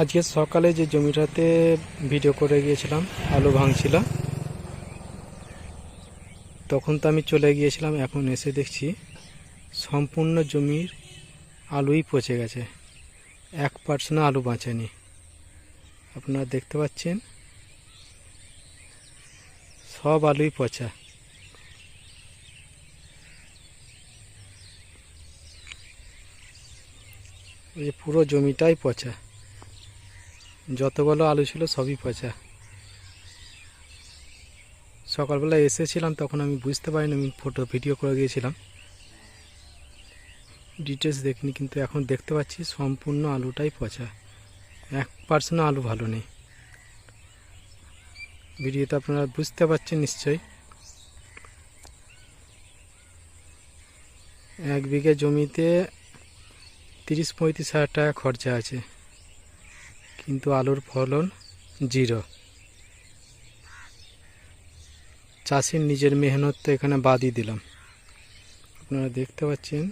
আজকে সকালে যে জমিটাতে ভিডিও করে গিয়েছিলাম, আলু ভাঙছিল। তখন তো আমি চলে গিয়েছিলাম, এখন এসে দেখছি সম্পূর্ণ জমির আলুই পচে গেছে। এক পার্সেন্ট আলু বাঁচেনি। আপনারা দেখতে পাচ্ছেন? সব আলুই পচা। যে পুরো জমিটাই পচা। যতগুলো আলু ছিল সবই পচা। সকালবেলা এসেছিলাম, তখন আমি বুঝতে পারিনি, আমি ফটো, ভিডিও করে গিয়েছিলাম। ডিটেলস দেখিনি, কিন্তু এখন দেখতে পাচ্ছি সম্পূর্ণ আলুটাই পচা। এক পার্সেন্ট আলু ভালো নেই। ভিডিওতে আপনারা বুঝতে পারছেন নিশ্চয়ই। এক বিঘে জমিতে তিরিশ পঁয়ত্রিশ হাজার টাকা খরচা আছে। কিন্তু আলুর ফলন জিরো। চাষির নিজের মেহনত তো এখানে বাদই দিলাম। আপনারা দেখতে পাচ্ছেন